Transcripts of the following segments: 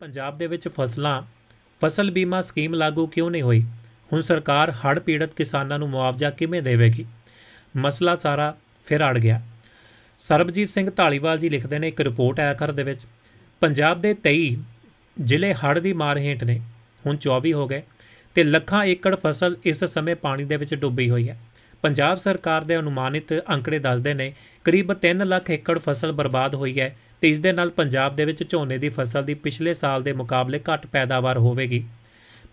ਪੰਜਾਬ ਦੇ ਵਿੱਚ ਫਸਲਾਂ, ਫਸਲ ਬੀਮਾ ਸਕੀਮ ਲਾਗੂ ਕਿਉਂ ਨਹੀਂ ਹੋਈ? ਹੁਣ ਸਰਕਾਰ ਹੜ੍ਹ ਪੀੜਤ ਕਿਸਾਨਾਂ ਨੂੰ ਮੁਆਵਜ਼ਾ ਕਿਵੇਂ ਦੇਵੇਗੀ? ਮਸਲਾ ਸਾਰਾ ਫਿਰ ਅੜ ਗਿਆ। ਸਰਬਜੀਤ ਸਿੰਘ ਢਾਲੀਵਾਲ ਜੀ ਲਿਖਦੇ ਨੇ ਇੱਕ ਰਿਪੋਰਟ ਆਇਆ ਕਰ ਦੇ ਵਿੱਚ, ਪੰਜਾਬ ਦੇ 23 ਜ਼ਿਲ੍ਹੇ ਹੜ੍ਹ ਦੀ ਮਾਰ ਹੇਠ ਨੇ, ਹੁਣ 24 ਹੋ ਗਏ ਤੇ ਲੱਖਾਂ ਏਕੜ ਫਸਲ ਇਸ ਸਮੇਂ ਪਾਣੀ ਦੇ ਵਿੱਚ ਡੁੱਬੀ ਹੋਈ ਹੈ। ਪੰਜਾਬ ਸਰਕਾਰ ਦੇ ਅਨੁਮਾਨਿਤ ਅੰਕੜੇ ਦੱਸਦੇ ਨੇ, ਕਰੀਬ 3 ਲੱਖ ਏਕੜ ਫਸਲ ਬਰਬਾਦ ਹੋਈ ਹੈ ਤੇ ਇਸ ਦੇ ਨਾਲ ਪੰਜਾਬ ਦੇ ਵਿੱਚ ਝੋਨੇ ਦੀ ਫਸਲ ਦੀ ਪਿਛਲੇ ਸਾਲ ਦੇ ਮੁਕਾਬਲੇ ਘੱਟ ਪੈਦਾਵਾਰ ਹੋਵੇਗੀ।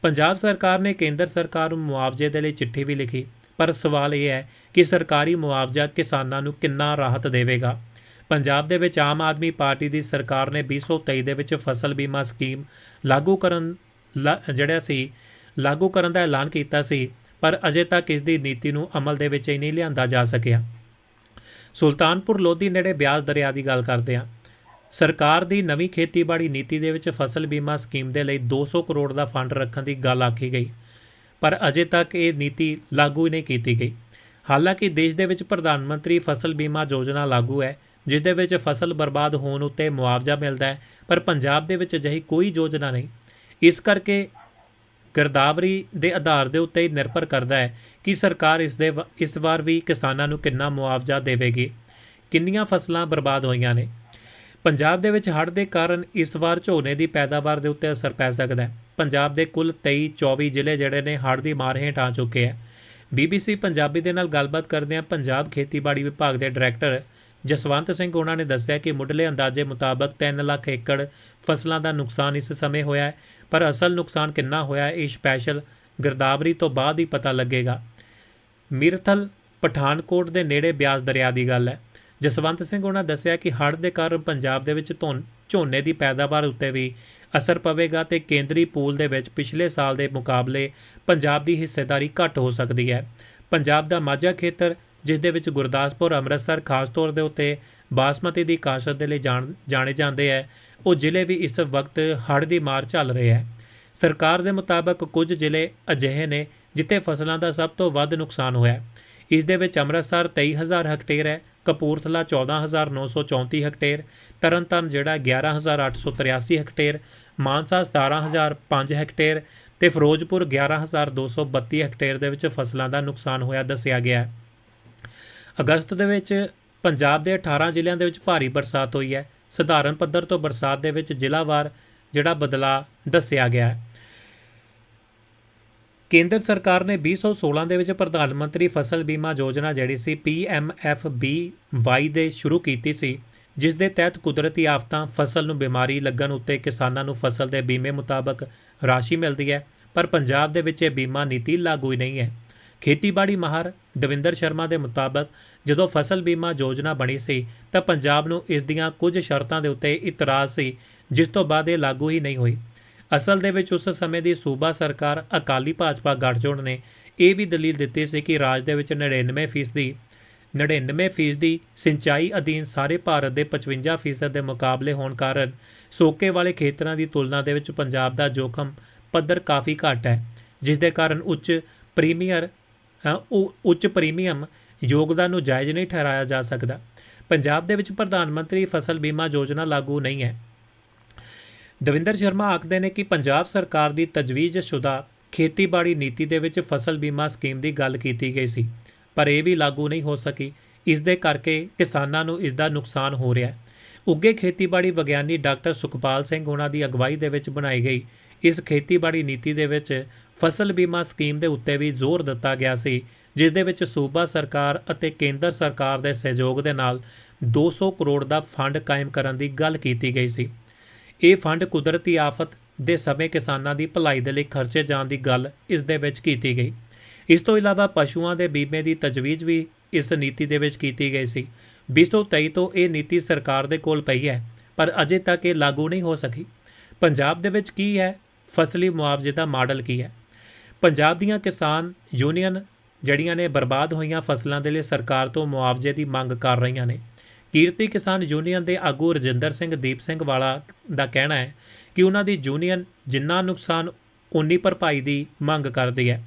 ਪੰਜਾਬ ਸਰਕਾਰ ਨੇ ਕੇਂਦਰ ਸਰਕਾਰ ਨੂੰ ਮੁਆਵਜ਼ੇ ਦੇ ਲਈ ਚਿੱਠੀ ਵੀ ਲਿਖੀ, ਪਰ ਸਵਾਲ ਇਹ ਹੈ ਕਿ ਸਰਕਾਰੀ ਮੁਆਵਜ਼ਾ ਕਿਸਾਨਾਂ ਨੂੰ ਕਿੰਨਾ ਰਾਹਤ ਦੇਵੇਗਾ? ਪੰਜਾਬ ਦੇ ਵਿੱਚ ਆਮ ਆਦਮੀ ਪਾਰਟੀ ਦੀ ਸਰਕਾਰ ਨੇ 2023 ਦੇ ਵਿੱਚ ਫਸਲ ਬੀਮਾ ਸਕੀਮ ਲਾਗੂ ਕਰਨ ਲਾ- ਜਿਹੜਾ ਸੀ, ਲਾਗੂ ਕਰਨ ਦਾ ਐਲਾਨ ਕੀਤਾ ਸੀ, ਪਰ ਅਜੇ ਤੱਕ ਇਸ ਦੀ ਨੀਤੀ ਨੂੰ ਅਮਲ ਦੇ ਵਿੱਚ ਹੀ ਨਹੀਂ ਲਿਆਂਦਾ ਜਾ ਸਕਿਆ। ਸੁਲਤਾਨਪੁਰ ਲੋਧੀ ਨੇੜੇ ਬਿਆਸ ਦਰਿਆ ਦੀ ਗੱਲ ਕਰਦੇ ਹਾਂ। ਸਰਕਾਰ ਦੀ ਨਵੀਂ ਖੇਤੀਬਾੜੀ ਨੀਤੀ ਦੇ ਵਿੱਚ ਫਸਲ ਬੀਮਾ ਸਕੀਮ ਦੇ ਲਈ 200 ਕਰੋੜ ਦਾ ਫੰਡ ਰੱਖਣ ਦੀ ਗੱਲ ਆਖੀ ਗਈ, ਪਰ ਅਜੇ ਤੱਕ ਇਹ ਨੀਤੀ ਲਾਗੂ ਹੀ ਨਹੀਂ ਕੀਤੀ ਗਈ। ਹਾਲਾਂਕਿ ਦੇਸ਼ ਦੇ ਵਿੱਚ ਪ੍ਰਧਾਨ ਮੰਤਰੀ ਫਸਲ ਬੀਮਾ ਯੋਜਨਾ ਲਾਗੂ ਹੈ, ਜਿਸ ਦੇ ਵਿੱਚ ਫਸਲ ਬਰਬਾਦ ਹੋਣ ਉੱਤੇ ਮੁਆਵਜ਼ਾ ਮਿਲਦਾ ਹੈ, ਪਰ ਪੰਜਾਬ ਦੇ ਵਿੱਚ ਅਜਿਹੀ ਕੋਈ ਯੋਜਨਾ ਨਹੀਂ। ਇਸ ਕਰਕੇ ਗਿਰਦਾਵਰੀ ਦੇ ਆਧਾਰ ਦੇ ਉੱਤੇ ਹੀ ਨਿਰਭਰ ਕਰਦਾ ਹੈ ਕਿ ਸਰਕਾਰ ਇਸ ਦੇ ਵ- ਇਸ ਵਾਰ ਵੀ ਕਿਸਾਨਾਂ ਨੂੰ ਕਿੰਨਾ ਮੁਆਵਜ਼ਾ ਦੇਵੇਗੀ। ਕਿੰਨੀਆਂ ਫਸਲਾਂ ਬਰਬਾਦ ਹੋਈਆਂ ਨੇ? ਪੰਜਾਬ ਦੇ ਵਿੱਚ ਹੜ੍ਹ ਦੇ ਕਾਰਨ ਇਸ ਵਾਰ ਝੋਨੇ ਦੀ ਪੈਦਾਵਾਰ ਦੇ ਉੱਤੇ ਅਸਰ ਪੈ ਸਕਦਾ ਹੈ। ਪੰਜਾਬ ਦੇ ਕੁੱਲ 23 24 ਜ਼ਿਲ੍ਹੇ ਜਿਹੜੇ ਨੇ ਹੜ੍ਹ ਦੀ ਮਾਰ ਹੇਠ ਆ ਚੁੱਕੇ ਹੈ। ਬੀਬੀਸੀ ਪੰਜਾਬੀ ਦੇ ਨਾਲ ਗੱਲਬਾਤ ਕਰਦਿਆਂ ਪੰਜਾਬ ਖੇਤੀਬਾੜੀ ਵਿਭਾਗ ਦੇ ਡਾਇਰੈਕਟਰ ਜਸਵੰਤ ਸਿੰਘ ਉਹਨਾਂ ਨੇ ਦੱਸਿਆ ਕਿ ਮੁੱਢਲੇ ਅੰਦਾਜ਼ੇ ਮੁਤਾਬਕ 3 ਲੱਖ ਏਕੜ ਫਸਲਾਂ ਦਾ ਨੁਕਸਾਨ ਇਸ ਸਮੇਂ ਹੋਇਆ ਹੈ ਪਰ ਅਸਲ ਨੁਕਸਾਨ ਕਿੰਨਾ ਹੋਇਆ ਹੈ, ਇਹ ਸਪੈਸ਼ਲ ਗਿਰਦਾਵਰੀ ਤੋਂ ਬਾਅਦ ਹੀ ਪਤਾ ਲੱਗੇਗਾ। ਮਿਰਥਲ ਪਠਾਨਕੋਟ ਦੇ ਨੇੜੇ ਬਿਆਸ ਦਰਿਆ ਦੀ ਗੱਲ ਹੈ। ਜਸਵੰਤ ਸਿੰਘ ਉਹਨਾਂ ਦੱਸਿਆ ਕਿ ਹੜ੍ਹ ਦੇ ਕਾਰਨ ਪੰਜਾਬ ਦੇ ਵਿੱਚ ਧੁਨ, ਝੋਨੇ ਦੀ ਪੈਦਾਵਾਰ ਉੱਤੇ ਵੀ ਅਸਰ ਪਵੇਗਾ ਤੇ ਕੇਂਦਰੀ ਪੂਲ ਦੇ ਵਿੱਚ ਪਿਛਲੇ ਸਾਲ ਦੇ ਮੁਕਾਬਲੇ ਪੰਜਾਬ ਦੀ ਹਿੱਸੇਦਾਰੀ ਘੱਟ ਹੋ ਸਕਦੀ ਹੈ। ਪੰਜਾਬ ਦਾ ਮਾਝਾ ਖੇਤਰ, ਜਿਸ ਦੇ ਵਿੱਚ ਗੁਰਦਾਸਪੁਰ, ਅੰਮ੍ਰਿਤਸਰ ਖਾਸ ਤੌਰ ਦੇ ਉੱਤੇ ਬਾਸਮਤੀ ਦੀ ਕਾਸ਼ਤ ਦੇ ਲਈ ਜਾਣ- ਜਾਣੇ ਜਾਂਦੇ ਹੈ, ਉਹ ਜ਼ਿਲ੍ਹੇ ਵੀ ਇਸ ਵਕਤ ਹੜ੍ਹ ਦੀ ਮਾਰ ਝੱਲ ਰਹੇ ਹੈ। ਸਰਕਾਰ ਦੇ ਮੁਤਾਬਕ ਕੁਝ ਜ਼ਿਲ੍ਹੇ ਅਜਿਹੇ ਨੇ ਜਿੱਥੇ ਫਸਲਾਂ ਦਾ ਸਭ ਤੋਂ ਵੱਧ ਨੁਕਸਾਨ ਹੋਇਆ ਇਸ ਦੇ ਵਿੱਚ ਅੰਮ੍ਰਿਤਸਰ 23000 ਹੈਕਟੇਅਰ ਹੈ ਕਪੂਰਥਲਾ 14934 ਹੈਕਟੇਅਰ, ਤਰਨਤਾਰਨ ਜਿਹੜਾ 11883 ਹੈਕਟੇਅਰ, ਮਾਨਸਾ 17005 ਹੈਕਟੇਅਰ ਤੇ ਫਿਰੋਜ਼ਪੁਰ 11232 ਹੈਕਟੇਅਰ ਦੇ ਵਿੱਚ ਫਸਲਾਂ ਦਾ ਨੁਕਸਾਨ ਹੋਇਆ ਦੱਸਿਆ ਗਿਆ ਹੈ। ਅਗਸਤ ਦੇ ਵਿੱਚ ਪੰਜਾਬ ਦੇ 18 ਜ਼ਿਲ੍ਹਿਆਂ ਦੇ ਵਿੱਚ ਭਾਰੀ ਬਰਸਾਤ ਹੋਈ ਹੈ। ਸਧਾਰਨ ਪੱਧਰ ਤੋਂ ਬਰਸਾਤ ਦੇ ਵਿੱਚ ਜ਼ਿਲ੍ਹਾਵਾਰ ਜਿਹੜਾ ਬਦਲਾਅ ਦੱਸਿਆ ਗਿਆ ਹੈ। ਕੇਂਦਰ ਸਰਕਾਰ ਨੇ 2016 ਦੇ ਵਿੱਚ ਪ੍ਰਧਾਨ ਮੰਤਰੀ ਫਸਲ ਬੀਮਾ ਯੋਜਨਾ ਜਿਹੜੀ ਸੀ PMFBY ਦੇ ਸ਼ੁਰੂ ਕੀਤੀ ਸੀ, ਜਿਸ ਦੇ ਤਹਿਤ ਕੁਦਰਤੀ ਆਫਤਾਂ ਫਸਲ ਨੂੰ ਬਿਮਾਰੀ ਲੱਗਣ ਉੱਤੇ ਕਿਸਾਨਾਂ ਨੂੰ ਫਸਲ ਦੇ ਬੀਮੇ ਮੁਤਾਬਕ ਰਾਸ਼ੀ ਮਿਲਦੀ ਹੈ, ਪਰ ਪੰਜਾਬ ਦੇ ਵਿੱਚ ਇਹ ਬੀਮਾ ਨੀਤੀ ਲਾਗੂ ਹੀ ਨਹੀਂ ਹੈ। ਖੇਤੀਬਾੜੀ ਮਾਹਰ ਦਵਿੰਦਰ ਸ਼ਰਮਾ ਦੇ ਮੁਤਾਬਕ ਜਦੋਂ ਫਸਲ ਬੀਮਾ ਯੋਜਨਾ ਬਣੀ ਸੀ, ਤਾਂ ਪੰਜਾਬ ਨੂੰ ਇਸ ਦੀਆਂ ਕੁਝ ਸ਼ਰਤਾਂ ਦੇ ਉੱਤੇ ਇਤਰਾਜ਼ ਸੀ, ਜਿਸ ਤੋਂ ਬਾਅਦ ਇਹ ਲਾਗੂ ਹੀ ਨਹੀਂ ਹੋਈ। ਅਸਲ ਦੇ ਵਿੱਚ ਉਸ ਸਮੇਂ ਦੀ ਸੂਬਾ ਸਰਕਾਰ ਅਕਾਲੀ ਭਾਜਪਾ ਗੱਠਜੋੜ ਨੇ ਇਹ ਵੀ ਦਲੀਲ ਦਿੱਤੀ ਸੀ ਕਿ ਰਾਜ ਦੇ ਵਿੱਚ 99% ਦੀ 99% ਦੀ ਸਿੰਚਾਈ ਅਧੀਨ ਸਾਰੇ ਭਾਰਤ ਦੇ 55% ਦੇ ਮੁਕਾਬਲੇ ਹੋਣ ਕਾਰਨ ਸੋਕੇ ਵਾਲੇ ਖੇਤਰਾਂ ਦੀ ਤੁਲਨਾ ਦੇ ਵਿੱਚ ਪੰਜਾਬ ਦਾ ਜੋਖਮ ਪੱਧਰ ਕਾਫੀ ਘੱਟ ਹੈ ਜਿਸ ਦੇ ਕਾਰਨ ਉੱਚ ਪ੍ਰੀਮੀਅਰ ਉੱਚ ਪ੍ਰੀਮੀਅਮ ਯੋਗਦਾਨ ਨੂੰ ਜਾਇਜ਼ ਨਹੀਂ ਠਹਿਰਾਇਆ ਜਾ ਸਕਦਾ। ਪੰਜਾਬ ਦੇ ਵਿੱਚ ਪ੍ਰਧਾਨ ਮੰਤਰੀ ਫਸਲ ਬੀਮਾ ਯੋਜਨਾ ਲਾਗੂ ਨਹੀਂ ਹੈ। ਦਵਿੰਦਰ ਸ਼ਰਮਾ ਆਖਦੇ ਨੇ ਕਿ ਪੰਜਾਬ ਸਰਕਾਰ ਦੀ ਤਜਵੀਜ਼ਸ਼ੁਦਾ ਖੇਤੀਬਾੜੀ ਨੀਤੀ ਦੇ ਵਿੱਚ ਫਸਲ ਬੀਮਾ ਸਕੀਮ ਦੀ ਗੱਲ ਕੀਤੀ ਗਈ ਸੀ, ਪਰ ਇਹ ਵੀ ਲਾਗੂ ਨਹੀਂ ਹੋ ਸਕੀ। ਇਸ ਦੇ ਕਰਕੇ ਕਿਸਾਨਾਂ ਨੂੰ ਇਸ ਦਾ ਨੁਕਸਾਨ ਹੋ ਰਿਹਾ ਹੈ। ਉੱਗੇ ਖੇਤੀਬਾੜੀ ਵਿਗਿਆਨੀ ਡਾਕਟਰ ਸੁਖਪਾਲ ਸਿੰਘ ਉਹਨਾਂ ਦੀ ਅਗਵਾਈ ਦੇ ਵਿੱਚ ਬਣਾਈ ਗਈ। ਇਸ ਖੇਤੀਬਾੜੀ ਨੀਤੀ ਦੇ ਵਿੱਚ ਫਸਲ ਬੀਮਾ ਸਕੀਮ ਦੇ ਉੱਤੇ ਵੀ ਜ਼ੋਰ ਦਿੱਤਾ ਗਿਆ ਸੀ, ਜਿਸ ਦੇ ਵਿੱਚ ਸੂਬਾ ਸਰਕਾਰ ਅਤੇ ਕੇਂਦਰ ਸਰਕਾਰ ਦੇ ਸਹਿਯੋਗ ਦੇ ਨਾਲ 200 ਕਰੋੜ ਦਾ ਫੰਡ ਕਾਇਮ ਕਰਨ ਦੀ ਗੱਲ ਕੀਤੀ ਗਈ ਸੀ। ਇਹ ਫੰਡ ਕੁਦਰਤੀ ਆਫਤ ਦੇ ਸਮੇਂ ਕਿਸਾਨਾਂ ਦੀ ਭਲਾਈ ਦੇ ਲਈ ਖਰਚੇ ਜਾਣ ਦੀ ਗੱਲ ਇਸ ਦੇ ਵਿੱਚ ਕੀਤੀ ਗਈ। ਇਸ ਤੋਂ ਇਲਾਵਾ ਪਸ਼ੂਆਂ ਦੇ ਬੀਮੇ ਦੀ ਤਜਵੀਜ਼ ਵੀ ਇਸ ਨੀਤੀ ਦੇ ਵਿੱਚ ਕੀਤੀ ਗਈ ਸੀ। 2023 ਤੋਂ ਇਹ ਨੀਤੀ ਸਰਕਾਰ ਦੇ ਕੋਲ ਪਈ ਹੈ, ਪਰ ਅਜੇ ਤੱਕ ਇਹ ਲਾਗੂ ਨਹੀਂ ਹੋ ਸਕੀ। ਪੰਜਾਬ ਦੇ ਵਿੱਚ ਕੀ ਹੈ? ਫਸਲੀ ਮੁਆਵਜ਼ੇ ਦਾ ਮਾਡਲ ਕੀ ਹੈ? ਪੰਜਾਬ ਦੀਆਂ ਕਿਸਾਨ ਯੂਨੀਅਨ ਜਿਹੜੀਆਂ ਨੇ ਬਰਬਾਦ ਹੋਈਆਂ ਫਸਲਾਂ ਦੇ ਲਈ ਸਰਕਾਰ ਤੋਂ ਮੁਆਵਜ਼ੇ ਦੀ ਮੰਗ ਕਰ ਰਹੀਆਂ ਨੇ। ਕੀਰਤੀ ਕਿਸਾਨ ਯੂਨੀਅਨ ਦੇ ਆਗੂ ਰਜਿੰਦਰ ਸਿੰਘ, ਦੀਪ ਸਿੰਘ ਵਾਲਾ ਦਾ ਕਹਿਣਾ ਹੈ ਕਿ ਉਹਨਾਂ ਦੀ ਯੂਨੀਅਨ ਜਿੰਨਾ ਨੁਕਸਾਨ, ਉਨੀ ਭਰਪਾਈ ਦੀ ਮੰਗ ਕਰਦੀ ਹੈ।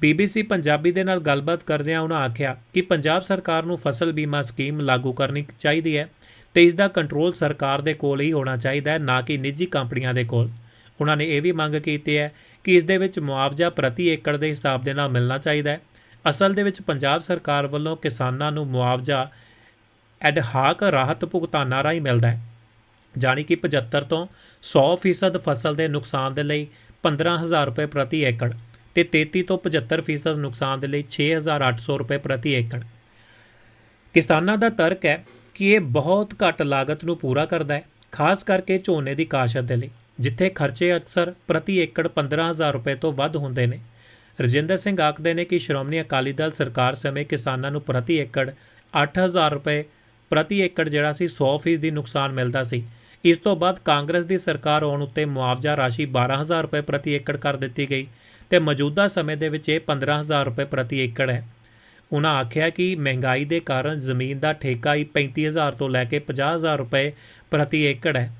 ਬੀਬੀਸੀ ਪੰਜਾਬੀ ਦੇ ਨਾਲ ਗੱਲਬਾਤ ਕਰਦਿਆਂ ਉਹਨਾਂ ਆਖਿਆ ਕਿ ਪੰਜਾਬ ਸਰਕਾਰ ਨੂੰ ਫਸਲ ਬੀਮਾ ਸਕੀਮ ਲਾਗੂ ਕਰਨੀ ਚਾਹੀਦੀ ਹੈ ਤੇ ਇਸ ਦਾ ਕੰਟਰੋਲ ਸਰਕਾਰ ਦੇ ਕੋਲ ਹੀ ਹੋਣਾ ਚਾਹੀਦਾ ਹੈ, ਨਾ ਕਿ ਨਿੱਜੀ ਕੰਪਨੀਆਂ ਦੇ ਕੋਲ। ਉਹਨਾਂ ਨੇ ਇਹ ਵੀ ਮੰਗ ਕੀਤੀ ਹੈ ਕਿ ਇਸ ਦੇ ਵਿੱਚ ਮੁਆਵਜ਼ਾ ਪ੍ਰਤੀ ਏਕੜ ਦੇ ਹਿਸਾਬ ਦੇ ਨਾਲ ਮਿਲਣਾ ਚਾਹੀਦਾ ਹੈ। ਅਸਲ ਦੇ ਵਿੱਚ ਪੰਜਾਬ ਸਰਕਾਰ ਵੱਲੋਂ ਕਿਸਾਨਾਂ ਨੂੰ ਮੁਆਵਜ਼ਾ ਐਡਹਾਕ ਰਾਹਤ ਭੁਗਤਾਨਾਂ ਰਾਹੀਂ ਮਿਲਦਾ ਹੈ। ਜਾਣੀ ਕਿ 75 ਤੋਂ 100% ਫਸਲ ਦੇ ਨੁਕਸਾਨ ਦੇ ਲਈ 15000 ਰੁਪਏ ਪ੍ਰਤੀ ਏਕੜ ਤੇ 33 ਤੋਂ 75% ਨੁਕਸਾਨ ਦੇ ਲਈ 6800 ਰੁਪਏ ਪ੍ਰਤੀ ਏਕੜ। ਕਿਸਾਨਾਂ ਦਾ ਤਰਕ ਹੈ ਕਿ ਇਹ ਬਹੁਤ ਘੱਟ ਲਾਗਤ ਨੂੰ ਪੂਰਾ ਕਰਦਾ ਹੈ, ਖਾਸ ਕਰਕੇ ਝੋਨੇ ਦੀ ਕਾਸ਼ਤ ਦੇ ਲਈ, ਜਿੱਥੇ ਖਰਚੇ ਅਕਸਰ ਪ੍ਰਤੀ ਏਕੜ 15000 ਰੁਪਏ ਤੋਂ ਵੱਧ ਹੁੰਦੇ ਨੇ। ਰਜਿੰਦਰ ਸਿੰਘ ਆਖਦੇ ਨੇ ਕਿ ਸ਼੍ਰੋਮਣੀ ਅਕਾਲੀ ਦਲ ਸਰਕਾਰ ਸਮੇਂ ਕਿਸਾਨਾਂ ਨੂੰ ਪ੍ਰਤੀ ਏਕੜ 8000 ਰੁਪਏ ਪ੍ਰਤੀ ਏਕੜ ਜਿਹੜਾ ਸੀ 100% ਦੀ ਨੁਕਸਾਨ ਮਿਲਦਾ ਸੀ। ਇਸ ਤੋਂ ਬਾਅਦ ਕਾਂਗਰਸ ਦੀ ਸਰਕਾਰ ਆਉਣ ਉੱਤੇ ਮੁਆਵਜ਼ਾ ਰਾਸ਼ੀ 12000 ਰੁਪਏ ਪ੍ਰਤੀ ਏਕੜ ਕਰ ਦਿੱਤੀ ਗਈ ਤੇ ਮੌਜੂਦਾ ਸਮੇਂ ਦੇ ਵਿੱਚ ਇਹ 15000 ਰੁਪਏ ਪ੍ਰਤੀ ਏਕੜ ਹੈ। ਉਹਨਾਂ ਆਖਿਆ ਕਿ ਮਹਿੰਗਾਈ ਦੇ ਕਾਰਨ ਜ਼ਮੀਨ ਦਾ ਠੇਕਾ ਹੀ 35000 ਤੋਂ ਲੈ ਕੇ 50000 ਰੁਪਏ ਪ੍ਰਤੀ ਏਕੜ ਹੈ।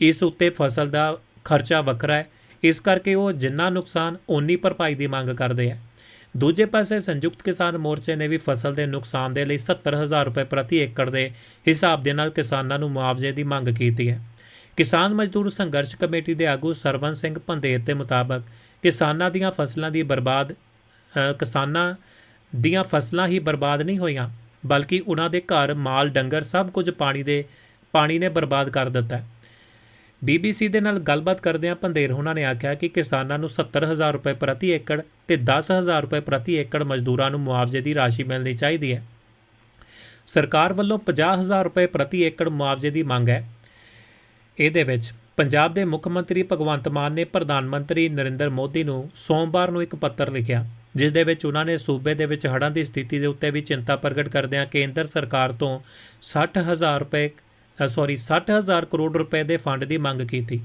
ਇਸ ਉੱਤੇ ਫਸਲ ਦਾ ਖਰਚਾ ਵੱਖਰਾ ਹੈ। ਇਸ ਕਰਕੇ ਉਹ ਜਿੰਨਾ ਨੁਕਸਾਨ ਓਨੀ ਭਰਪਾਈ ਦੀ ਮੰਗ ਕਰਦੇ ਆ। ਦੂਜੇ ਪਾਸੇ ਸੰਯੁਕਤ ਕਿਸਾਨ ਮੋਰਚੇ ਨੇ ਵੀ ਫਸਲ ਦੇ ਨੁਕਸਾਨ ਦੇ ਲਈ 70000 ਰੁਪਏ ਪ੍ਰਤੀ ਏਕੜ ਦੇ ਹਿਸਾਬ ਦੇ ਨਾਲ ਕਿਸਾਨਾਂ ਨੂੰ ਮੁਆਵਜ਼ੇ ਦੀ ਮੰਗ ਕੀਤੀ ਹੈ। ਕਿਸਾਨ ਮਜ਼ਦੂਰ ਸੰਘਰਸ਼ ਕਮੇਟੀ ਦੇ ਆਗੂ ਸਰਵਨ ਸਿੰਘ ਪੰਦੇਰ ਦੇ ਮੁਤਾਬਕ ਕਿਸਾਨਾਂ ਦੀਆਂ ਫਸਲਾਂ ਦੀ ਬਰਬਾਦ ਕਿਸਾਨਾਂ ਦੀਆਂ ਫਸਲਾਂ ਹੀ ਬਰਬਾਦ ਨਹੀਂ ਹੋਈਆਂ, ਬਲਕਿ ਉਹਨਾਂ ਦੇ ਘਰ, ਮਾਲ, ਡੰਗਰ ਸਭ ਕੁਝ ਪਾਣੀ ਦੇ, ਪਾਣੀ ਨੇ ਬਰਬਾਦ ਕਰ ਦਿੱਤਾ ਹੈ। ਬੀਬੀਸੀ ਦੇ ਨਾਲ ਗੱਲਬਾਤ ਕਰਦਿਆਂ ਪੰਦੇਰ ਉਹਨਾਂ ਨੇ ਆਖਿਆ ਕਿ ਕਿਸਾਨਾਂ ਨੂੰ 70000 ਰੁਪਏ ਪ੍ਰਤੀ ਏਕੜ ਤੇ 10000 ਰੁਪਏ ਪ੍ਰਤੀ ਏਕੜ ਮਜ਼ਦੂਰਾਂ ਨੂੰ ਮੁਆਵਜ਼ੇ ਦੀ ਰਾਸ਼ੀ ਮਿਲਣੀ ਚਾਹੀਦੀ ਹੈ। ਸਰਕਾਰ ਵੱਲੋਂ 50000 ਰੁਪਏ ਪ੍ਰਤੀ ਏਕੜ ਮੁਆਵਜ਼ੇ ਦੀ ਮੰਗ ਹੈ। ਇਹਦੇ ਵਿੱਚ ਪੰਜਾਬ ਦੇ ਮੁੱਖ ਮੰਤਰੀ ਭਗਵੰਤ ਮਾਨ ਨੇ ਪ੍ਰਧਾਨ ਮੰਤਰੀ ਨਰਿੰਦਰ ਮੋਦੀ ਨੂੰ ਸੋਮਵਾਰ ਨੂੰ ਇੱਕ ਪੱਤਰ ਲਿਖਿਆ, ਜਿਸ ਦੇ ਵਿੱਚ ਉਹਨਾਂ ਨੇ ਸੂਬੇ ਦੇ ਵਿੱਚ ਹੜ੍ਹਾਂ ਦੀ ਸਥਿਤੀ ਦੇ ਉੱਤੇ ਵੀ ਚਿੰਤਾ ਪ੍ਰਗਟ ਕਰਦਿਆਂ ਕੇਂਦਰ ਸਰਕਾਰ ਤੋਂ 60000 ਰੁਪਏ ਸੌਰੀ 60000 ਕਰੋੜ ਰੁਪਏ ਦੇ ਫੰਡ ਦੀ ਮੰਗ ਕੀਤੀ।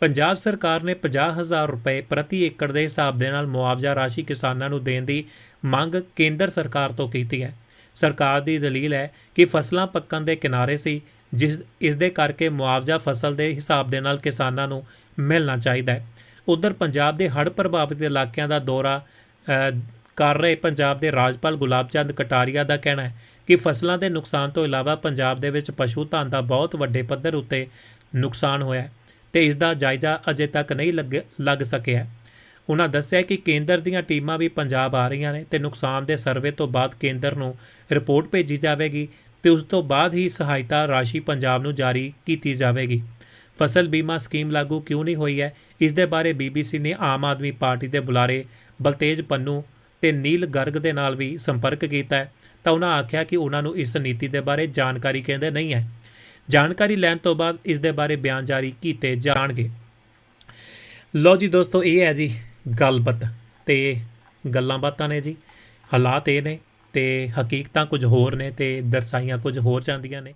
ਪੰਜਾਬ ਸਰਕਾਰ ਨੇ 50000 ਰੁਪਏ ਪ੍ਰਤੀ ਏਕੜ ਦੇ ਹਿਸਾਬ ਦੇ ਨਾਲ ਮੁਆਵਜ਼ਾ ਰਾਸ਼ੀ ਕਿਸਾਨਾਂ ਨੂੰ ਦੇਣ ਦੀ ਮੰਗ ਕੇਂਦਰ ਸਰਕਾਰ ਤੋਂ ਕੀਤੀ ਹੈ। ਸਰਕਾਰ ਦੀ ਦਲੀਲ ਹੈ ਕਿ ਫਸਲਾਂ ਪੱਕਣ ਦੇ ਕਿਨਾਰੇ ਸੀ, ਜਿਸ, ਇਸ ਦੇ ਕਰਕੇ ਮੁਆਵਜ਼ਾ ਫਸਲ ਦੇ ਹਿਸਾਬ ਦੇ ਨਾਲ ਕਿਸਾਨਾਂ ਨੂੰ ਮਿਲਣਾ ਚਾਹੀਦਾ ਹੈ। ਉਧਰ ਪੰਜਾਬ ਦੇ ਹੜ੍ਹ ਪ੍ਰਭਾਵਿਤ ਇਲਾਕਿਆਂ ਦਾ ਦੌਰਾ ਕਰ ਰਹੇ ਪੰਜਾਬ ਦੇ ਰਾਜਪਾਲ ਗੁਲਾਬ ਚੰਦ ਕਟਾਰੀਆ ਦਾ ਕਹਿਣਾ ਹੈ ਕਿ ਫਸਲਾਂ ਦੇ ਨੁਕਸਾਨ ਤੋਂ ਇਲਾਵਾ ਪੰਜਾਬ ਦੇ ਵਿੱਚ ਪਸ਼ੂ ਧਨ ਦਾ ਬਹੁਤ ਵੱਡੇ ਪੱਧਰ ਉੱਤੇ ਨੁਕਸਾਨ ਹੋਇਆ ਹੈ ਤੇ ਇਸ ਦਾ ਜਾਇਜ਼ਾ ਅਜੇ ਤੱਕ ਨਹੀਂ ਲੱਗ ਲੱਗ ਸਕਿਆ ਹੈ। ਉਹਨਾਂ ਦੱਸਿਆ ਕਿ ਕੇਂਦਰ ਦੀਆਂ ਟੀਮਾਂ ਵੀ ਪੰਜਾਬ ਆ ਰਹੀਆਂ ਨੇ ਤੇ ਨੁਕਸਾਨ ਦੇ ਸਰਵੇ ਤੋਂ ਬਾਅਦ ਕੇਂਦਰ ਨੂੰ ਰਿਪੋਰਟ ਭੇਜੀ ਜਾਵੇਗੀ ਤੇ ਉਸ ਤੋਂ ਬਾਅਦ ਹੀ ਸਹਾਇਤਾ ਰਾਸ਼ੀ ਪੰਜਾਬ ਨੂੰ ਜਾਰੀ ਕੀਤੀ ਜਾਵੇਗੀ। ਫਸਲ ਬੀਮਾ ਸਕੀਮ ਲਾਗੂ ਕਿਉਂ ਨਹੀਂ ਹੋਈ ਹੈ? ਇਸ ਦੇ ਬਾਰੇ ਬੀਬੀਸੀ ਨੇ ਆਮ ਆਦਮੀ ਪਾਰਟੀ ਦੇ ਬੁਲਾਰੇ ਬਲਤੇਜ ਪੰਨੂ ਤੇ ਨੀਲ ਗਰਗ ਦੇ ਨਾਲ ਵੀ ਸੰਪਰਕ ਕੀਤਾ ਹੈ। ਤਾਂ ਉਹਨਾਂ ਆਖਿਆ ਕਿ ਉਹਨਾਂ ਨੂੰ ਇਸ ਨੀਤੀ ਦੇ ਬਾਰੇ ਜਾਣਕਾਰੀ ਕਹਿੰਦੇ ਨਹੀਂ ਹੈ। ਜਾਣਕਾਰੀ ਲੈਣ ਤੋਂ ਬਾਅਦ ਇਸ ਦੇ ਬਾਰੇ ਬਿਆਨ ਜਾਰੀ ਕੀਤੇ ਜਾਣਗੇ। ਲੋ ਜੀ ਦੋਸਤੋ, ਇਹ ਹੈ ਜੀ ਗੱਲਬਾਤ ਤੇ ਗੱਲਾਂ ਬਾਤਾਂ ਨੇ ਜੀ। ਹਾਲਾਤ ਇਹ ਨੇ ਤੇ ਹਕੀਕਤਾਂ ਕੁਝ ਹੋਰ ਨੇ ਤੇ ਦਰਸਾਈਆਂ ਕੁਝ ਹੋਰ ਜਾਂਦੀਆਂ ਨੇ।